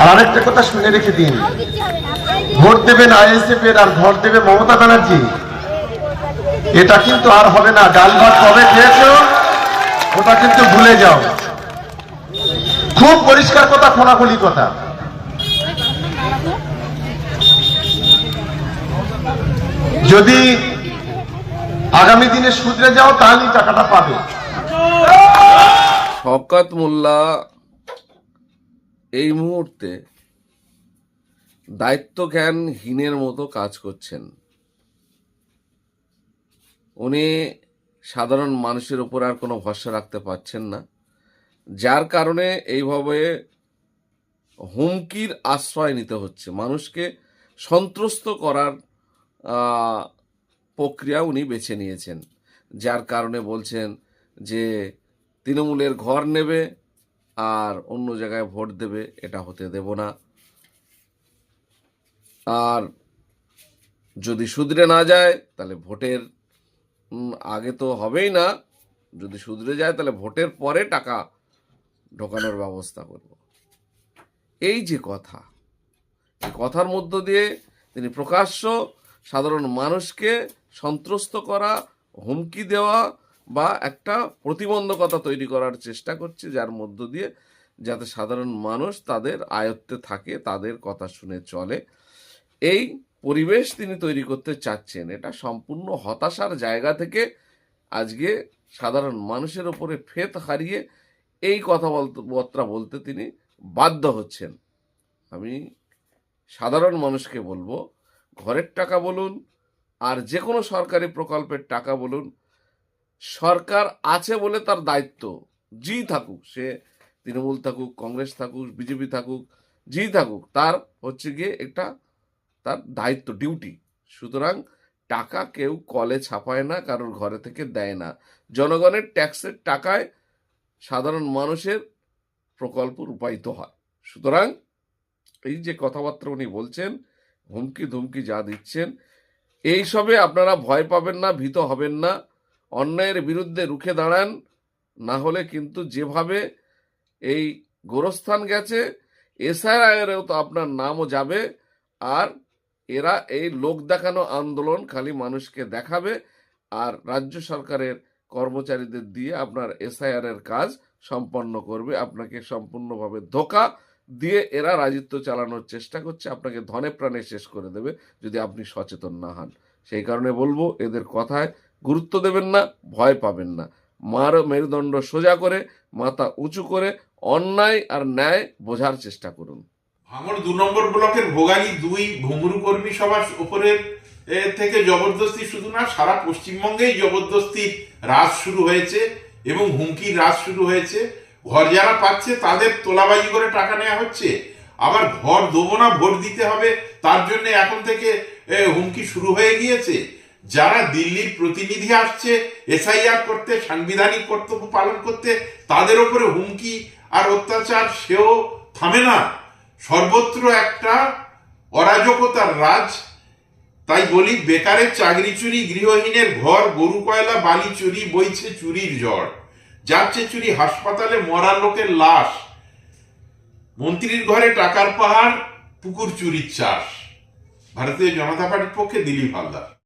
আর আরেকটা কথা শুনে রেখে দিন। ভোট দেবেন আইএসএফ এর আর ঘর দেবে মমতা ব্যানার্জি। এটা কিন্তু আর হবে না ডাল ভাত কবে খেয়েছো, ওটা কিন্তু ভুলে যাও। খুব পরিষ্কার কথা, খোলাখুলি কথা। যদি আগামী দিনে সুদরে যাও, তাহলেই টাকাটা পাবে। শওকত মোল্লা এই মুহূর্তে দায়িত্ব জ্ঞানহীনের মতো কাজ করছেন। উনি সাধারণ মানুষের উপর আর কোনো ভরসা রাখতে পারছেন না, যার কারণে এইভাবে হুমকির আশ্রয় নিতে হচ্ছে। মানুষকে সন্ত্রস্ত করার প্রক্রিয়া উনি বেছে নিয়েছেন, যার কারণে বলছেন যে তৃণমূলের ঘর নেবে আর অন্য জায়গায় ভোট দেবে, এটা হতে দেব না। আর যদি শুধরে না যায়, তাহলে ভোটের আগে তো হবেই না। যদি শুধরে যায়, তাহলে ভোটের পরে টাকা ঢোকানোর ব্যবস্থা করব। এই যে কথা কথার মধ্য দিয়ে তিনি প্রকাশ্য সাধারণ মানুষকে সন্ত্রস্ত করা, হুমকি দেওয়া বা একটা প্রতিবন্ধকতা তৈরি করার চেষ্টা করছে, যার মধ্য দিয়ে যাতে সাধারণ মানুষ তাদের আয়ত্তে থাকে, তাদের কথা শুনে চলে। এই পরিবেশ তিনি তৈরি করতে চাচ্ছেন। এটা সম্পূর্ণ হতাশার জায়গা থেকে আজকে সাধারণ মানুষের ওপরে ফেত হারিয়ে এই কথা কথাবার্তা বলতে তিনি বাধ্য হচ্ছেন। আমি সাধারণ মানুষকে বলব, ঘরের টাকা বলুন আর যে কোনো সরকারি প্রকল্পের টাকা বলুন সরকার আছে বলে তার দায়িত্ব। জি থাকুক, সে তৃণমূল থাকুক, কংগ্রেস থাকুক, বিজেপি থাকুক, জি থাকুক, তার হচ্ছে গিয়ে একটা তার দায়িত্ব, ডিউটি। সুতরাং টাকা কেউ কলে ছাপায় না, কারোর ঘরে থেকে দেয় না। জনগণের ট্যাক্সের টাকায় সাধারণ মানুষের প্রকল্প রূপায়িত হয়। সুতরাং এই যে কথাবার্তা উনি বলছেন, হুমকি ধুমকি যা দিচ্ছেন, এইসবে আপনারা ভয় পাবেন না, ভীত হবেন না। অন্যায়ের বিরুদ্ধে রুখে দাঁড়ান, না হলে কিন্তু যেভাবে এই গোরস্থান গেছে, এসআইআরেও তো আপনার নামও যাবে, আর এরা এই লোক দেখানো আন্দোলন খালি মানুষকে দেখাবে, আর রাজ্য সরকারের কর্মচারীদের দিয়ে আপনার এসআইআর এর কাজ সম্পন্ন করবে, আপনাকে সম্পূর্ণভাবে ধোকা দিয়ে এরা রাজত্ব চালানোর চেষ্টা করছে, আপনাকে ধনে প্রাণে শেষ করে দেবে যদি আপনি সচেতন না হন। সেই কারণে বলব, এদের কথায় গুরুত্ব দেবেন না, ভয় পাবেন না। মার মেরুদণ্ড সোজা করে, মাথা উঁচু করে অন্যায় আর ন্যায় বোঝার চেষ্টা করুন। ভাঙড় দু নম্বর ব্লকের ভোগালী দুই ভুমরু কর্মী সভার উপরের থেকে জবরদস্তি শুধু না, সারা পশ্চিমবঙ্গেই জবরদস্তি রাজ শুরু হয়েছে এবং হুমকির রাজ শুরু হয়েছে। ঘর যারা পাচ্ছে, তাদের তোলাবাজি করে টাকা নেওয়া হচ্ছে। আবার ঘর দেবো না, ভোট দিতে হবে, তার জন্য এখন থেকে হুমকি শুরু হয়ে গিয়েছে। যারা দিল্লির প্রতিনিধি আসছে, এসআইআর করতে, সাংবিধানিক কর্তব্য পালন করতে, তাদের ওপরে হুমকি আর অত্যাচার, সেও থামে না। সর্বত্র একটা অরাজকতার রাজ। তাই বলি, বেকারের চাকরি চুরি, গৃহহীনের ঘর, গরু, কয়লা, বালি চুরি, বইছে চুরির জ্বর। যাচ্ছে চুরি, হাসপাতালে মরা লোকের লাশ। মন্ত্রীর ঘরে টাকার পাহাড়, পুকুর চুরির চাষ। ভারতীয় জনতা পার্টির পক্ষে দিলীপ হালদার।